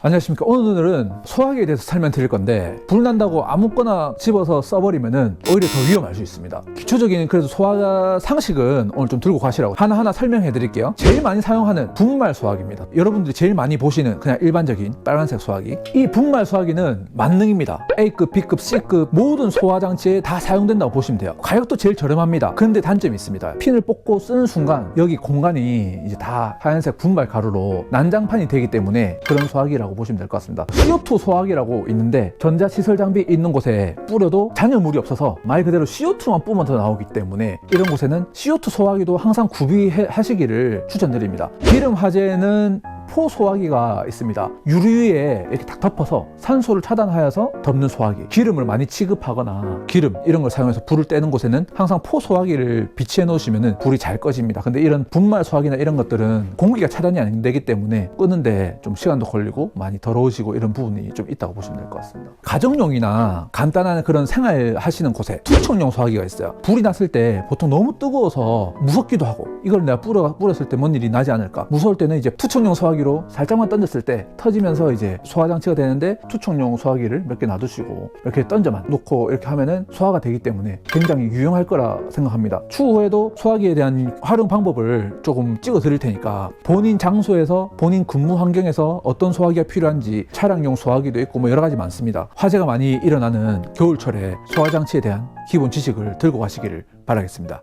안녕하십니까. 오늘은 소화기에 대해서 설명드릴 건데 불 난다고 아무거나 집어서 써버리면은 오히려 더 위험할 수 있습니다. 기초적인 그래도 소화 상식은 오늘 좀 들고 가시라고 하나하나 설명해 드릴게요. 제일 많이 사용하는 분말 소화기입니다. 여러분들이 제일 많이 보시는 그냥 일반적인 빨간색 소화기. 이 분말 소화기는 만능입니다. A급, B급, C급 모든 소화장치에 다 사용된다고 보시면 돼요. 가격도 제일 저렴합니다. 그런데 단점이 있습니다. 핀을 뽑고 쓰는 순간 여기 공간이 이제 다 하얀색 분말 가루로 난장판이 되기 때문에 그런 소화기라고 보시면 될 것 같습니다. CO2 소화기라고 있는데 전자시설 장비 있는 곳에 뿌려도 전혀 물이 없어서 말 그대로 CO2만 뿜어 더 나오기 때문에 이런 곳에는 CO2 소화기도 항상 구비하시기를 추천드립니다. 기름 화재는 포 소화기가 있습니다. 유리에 이렇게 딱 덮어서 산소를 차단하여서 덮는 소화기. 기름을 많이 취급하거나 기름 이런 걸 사용해서 불을 떼는 곳에는 항상 포 소화기를 비치해 놓으시면 불이 잘 꺼집니다. 근데 이런 분말 소화기나 이런 것들은 공기가 차단이 안 되기 때문에 끄는데 좀 시간도 걸리고 많이 더러우시고 이런 부분이 좀 있다고 보시면 될 것 같습니다. 가정용이나 간단한 그런 생활 하시는 곳에 투척용 소화기가 있어요. 불이 났을 때 보통 너무 뜨거워서 무섭기도 하고 이걸 내가 뿌려, 뿌렸을 때 뭔 일이 나지 않을까 무서울 때는 이제 투척용 소화기로 살짝만 던졌을 때 터지면서 이제 소화 장치가 되는데 투척용 소화기를 몇 개 놔두시고 이렇게 던져만 놓고 이렇게 하면은 소화가 되기 때문에 굉장히 유용할 거라 생각합니다. 추후에도 소화기에 대한 활용 방법을 조금 찍어 드릴 테니까 본인 장소에서 본인 근무 환경에서 어떤 소화기가 필요한지 차량용 소화기도 있고 뭐 여러 가지 많습니다. 화재가 많이 일어나는 겨울철에 소화 장치에 대한 기본 지식을 들고 가시기를 바라겠습니다.